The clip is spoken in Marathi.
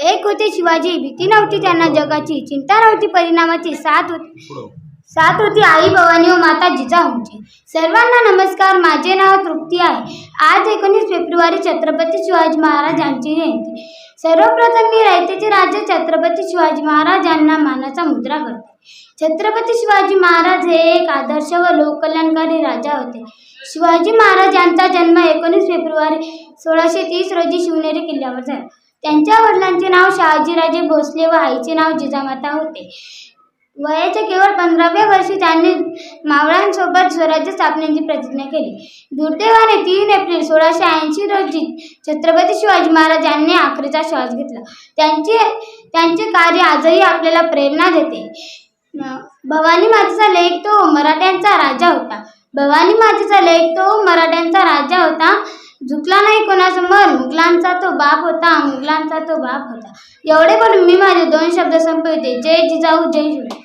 एक होते शिवाजी भीती नव्हती त्यांना जगाची चिंता नव्हती परिणामाची साथ होती. साथ होती आई भवानी व माता जिजाऊंची. सर्वांना नमस्कार माझे नाव तृप्ती आहे. आज एकोणीस फेब्रुवारी छत्रपती शिवाजी महाराज यांची जयंती. सर्वप्रथम मी रयतेचे राजे छत्रपती शिवाजी महाराज यांना मानाचा मुद्रा करते. छत्रपती शिवाजी महाराज हे एक आदर्श व लोककल्याणकारी राजा होते. शिवाजी महाराज यांचा जन्म एकोणीस फेब्रुवारी सोळाशे तीस रोजी शिवनेरी किल्ल्यावर झाला. त्यांच्या वडिलांचे नाव शहाजीराजे भोसले व आईचे नाव जिजामाता होते. वयाच्या केवळ पंधराव्या वर्षी त्यांनी मावळ्यांसोबत स्वराज्य स्थापनेची प्रतिज्ञा केली. दुर्दैवाने तीन एप्रिल सोळाशे ऐंशी रोजी छत्रपती शिवाजी महाराज यांनी आखरीचा श्वास घेतला. त्यांचे त्यांचे कार्य आजही आपल्याला प्रेरणा देते. भवानी मातेचा लेख तो मराठ्यांचा राजा होता. भवानी मातेचा लेख तो मराठ्यांचा राजा होता. झुकला नाही कोणासमोर मुघलांचा तो बाप होता मुघलांचा तो बाप होता. एवढे पण मी माझे दोन शब्द संपवते. जय जिजाऊ जय शिवराय.